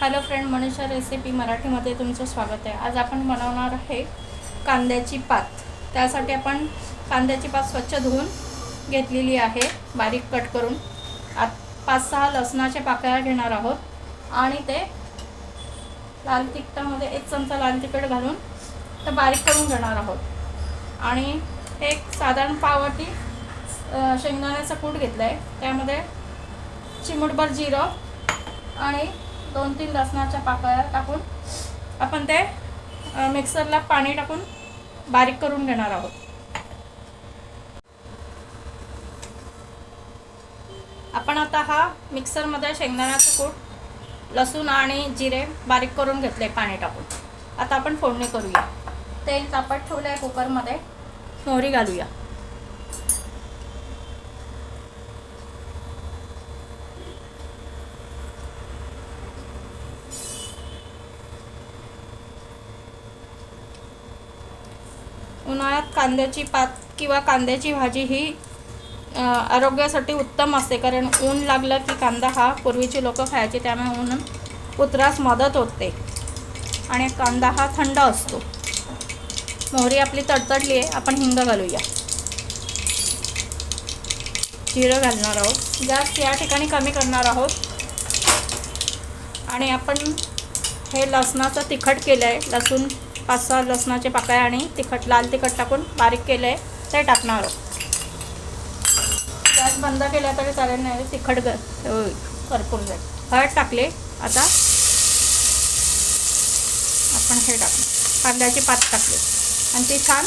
Hello friend Manisha recipe मराठीमध्ये तुमचं स्वागत आहे. आज आपण बनवणार आहे कांद्याची पात. त्यासाठी आपण कांद्याची पात स्वच्छ धुवून घेतलेली आहे बारीक कट करून. आत पाच सहा लसणाच्या पाकळ्या घेणार आहोत आणि ते लाल तिखटामध्ये एक चमचा लाल तिखट घालून ते बारीक करून घेणार आहोत. आणि एक साधारण पावटी शेंगदाण्याचा कूट घेतला आहे त्यामध्ये चिमूटभर जिरं आणि दोन तीन लसणाच्या पाकळ्या टाकून आपण ते मिक्सरला पाणी टाकून बारीक करून घेणार आहोत. आपण आता हा मिक्सरमध्ये शेंगदाण्याचा कूट लसूण आणि जिरे बारीक करून घेतले पाणी टाकून. आता आपण फोडणी करूया. तेल तापत ठेवलं आहे कुकरमध्ये. मोहरी घालूया. उन्हाळ्यात कांद्याची पात किंवा कांद्याची भाजी ही आरोग्यासाठी उत्तम असते. कारण ऊन लागलं की कांदा हा पूर्वीची लोक खायचे त्यामुळे ऊन उतरास मदत होते. आणि कांदा हा थंड असतो. मोहरी आपली तडतडली आहे आपण हिंग घालूया. जिरं घालणार आहोत. गॅस या ठिकाणी कमी करणार आहोत. आणि आपण हे लसणाचं तिखट केलं आहे लसूण पाच सहा लसणाचे पाकळ्या आणि तिखट लाल तिखट टाकून बारीक केलं आहे ते टाकणार आहोत. गॅस बंद केला तरी चालेल नाही तिखट ग भरपूर जाईल. हळद टाकले आता आपण हे टाकलं कांद्याची पात टाकली. आणि ती छान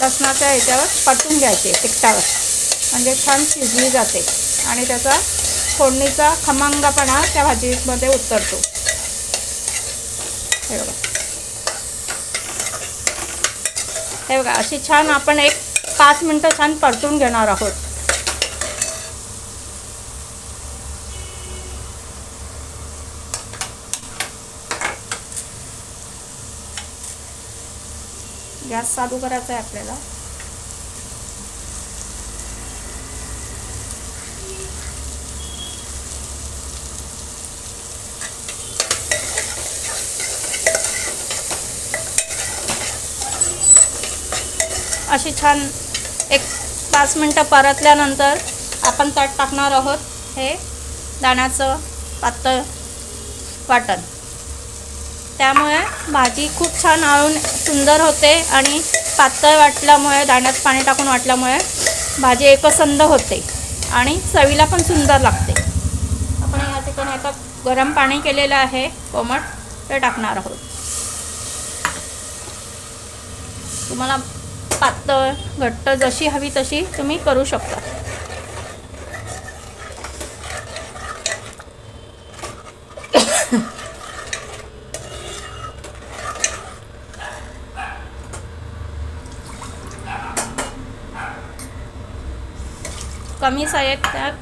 लसणाच्या ह्याच्यावर परतून घ्यायची तिखटावर म्हणजे छान शिजली जाते. आणि त्याचा फोडणीचा खमंगपणा त्या भाजीमध्ये उतरतो. हे बघा. हे बघा अशी छान आपण एक पाच मिनटं छान परतून घेणार आहोत. गॅस चालू करायचा आहे आपल्याला. अशी छान एक पाच मिनटं परतल्यानंतर आपण त्यात टाकणार आहोत हे दाण्याचं पातळ वाटण. त्यामुळे भाजी खूप छान आळून सुंदर होते आणि पातळ वाटल्यामुळे दाण्यात पाणी टाकून वाटल्यामुळे भाजी एकसंद होते आणि चवीला पण सुंदर लागते. आपण या ठिकाणी आता गरम पाणी केलेलं आहे कोमट ते टाकणार आहोत. तुम्हाला पातळ घट्ट जशी हवी तशी तुम्ही करू शकता. कमी साहित्यात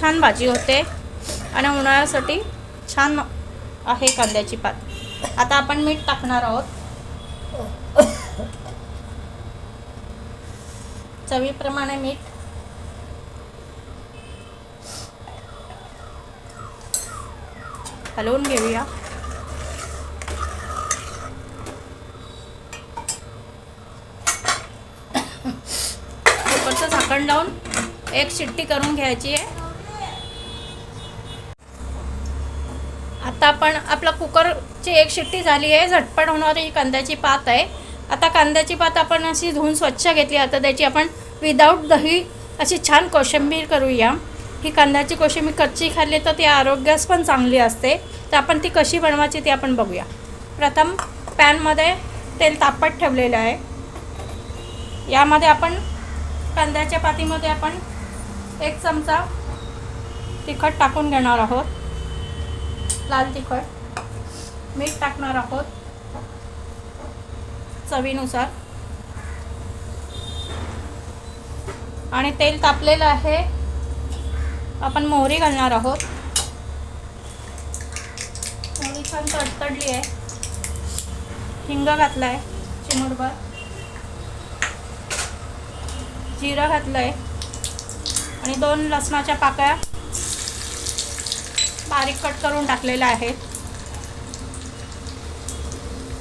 छान भाजी होते आणि उन्हाळ्यासाठी छान आहे कांद्याची पात. आता आपण मीठ टाकणार आहोत. चवीप्रमाणे मीठ. हलवून घेऊया. कुकरचं झाकण लावून एक शिट्टी करून घ्यायची आहे. आता आपण आपला कुकरची एक शिट्टी झाली आहे. झटपट होणारी कांद्याची पात आहे. आता कांद्याची पात आपण अशी धुवून स्वच्छ घेतली आता त्याची आपण विदाऊट दही अशी छान कोशिंबीर करूया. ही कांद्याची कोशिंबीर कच्ची खाल्ली तर ती आरोग्यास पण चांगली असते. तर आपण ती कशी बनवायची ती आपण बघूया. प्रथम पॅनमध्ये तेल तापत ठेवलेलं आहे. यामध्ये आपण कांद्याच्या पातीमध्ये आपण एक चमचा तिखट टाकून घेणार आहोत. लाल तिखट मीठ टाकणार आहोत. चवीनुसार. आणि तेल तापलेलं आहे. आपण मोहरी घालणार आहोत. मोहरी छान तडतडली आहे. हिंग घातला आहे जिरं घातलं आहे आणि दोन लसणाच्या पाकळ्या बारीक कट करून टाकलेल्या आहेत.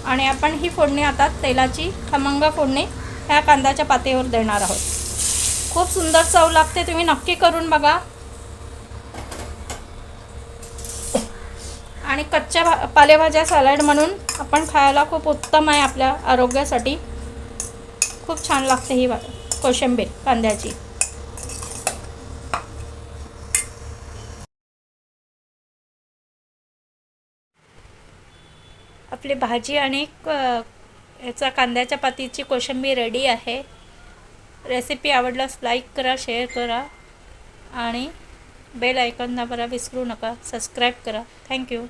आणि आपण ही फोडणी आता तेलाची खमंग फोडणी ह्या कांद्याच्या पातेवर देणार आहोत. खूप सुंदर चव लागते तुम्ही नक्की करून बघा. आणि कच्च्या भा पालेभाज्या सॅलड म्हणून आपण खायला खूप उत्तम आहे आपल्या आरोग्यासाठी. खूप छान लागते ही भा- कोशिंबीर कांद्याची. आपली भाजी आणि याचा कांद्याच्या पातीची कोशिंबीर रेडी आहे. रेसिपी आवडल्यास लाईक करा शेअर करा. आणि बेल आयकॉन दाबायला विसरू नका सबस्क्राईब करा. थँक्यू